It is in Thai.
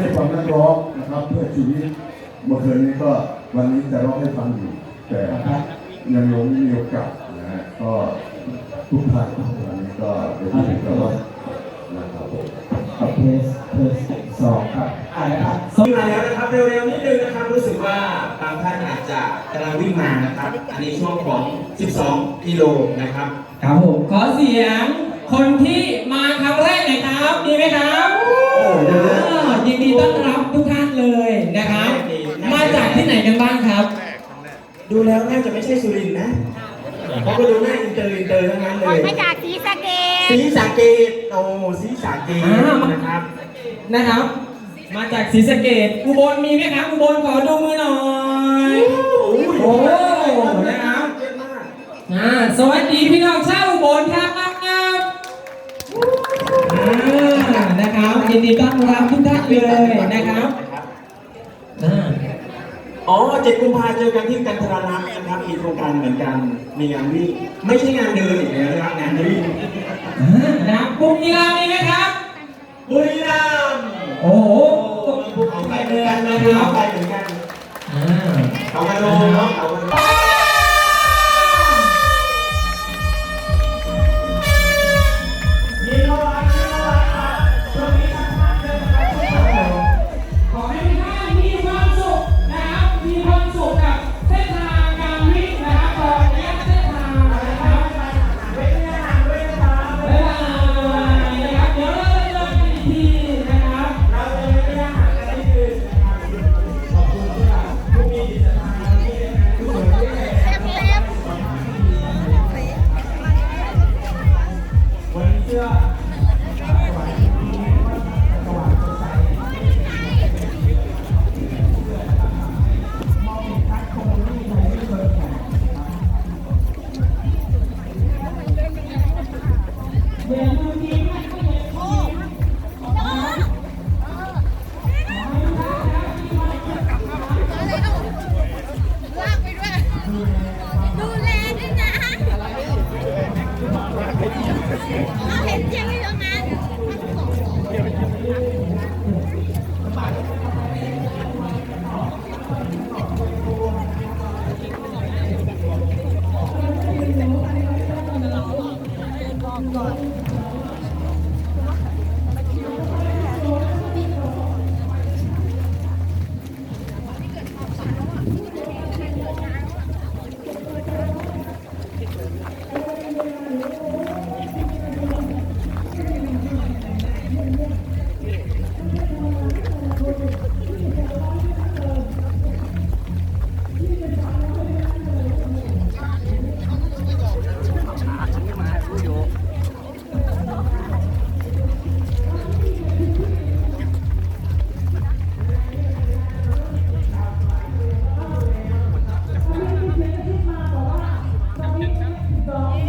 ให้ฟังนักร้องนะครับเพื่อชีวิตเมื่อคืนนี้ก็วันนี้จะร้องให้ฟังอยู่แต่ยังลงไม่มีโอกาสนะฮะก็ทุกท่านวันนี้ก็เป็นที่กระวังนะครับผมกับเทสเทสสองครับอ่านะครับวิ่งมาแล้วนะครับเร็วๆนิดนึงนะครับรู้สึกว่าบางท่านอาจจะกำลังวิ่งมานะครับอันนี้ช่วงของ 12 กิโลนะครับครับผมขอเสียงคนที่ ต้อนรับทุกท่านเลยนะครับ มาจากที่ไหนกันบ้างครับ ดูแล้วน่าจะไม่ใช่สุรินทร์นะเพราะก็ดูหน้าอินเตอร์อินเตอร์ทั้งนั้นเลยมาจากศรีสะเกสีษสาเกตโอ้สีสาเกตอ่านะครับนะครับ มาจากศรีสะเกดอุบลมีไหมครับอุบลขอดูมือหน่อยโอ้นะครับเยอะมากอ่าสวัสดีพี่น้องชาว ยินดีต้อนรับทุกท่านเลยนะครับอ่าอ๋อเจ็ดกุมภาเจอกันที่กันทรารักษ์นะครับมีโครงการเหมือนกันมีงานวิ่งไม่ใช่งานเดินอีกแล้วนะครับงานวิ่งอ่านะครับกลุ่มกีฬามีไหมครับบุรีรัมย์โอ้โหภูเขาไฟเหมือนกันนะภูเขาไฟเหมือนกันอ่าเขากระโดดเนาะเขากระโดด Ja. 对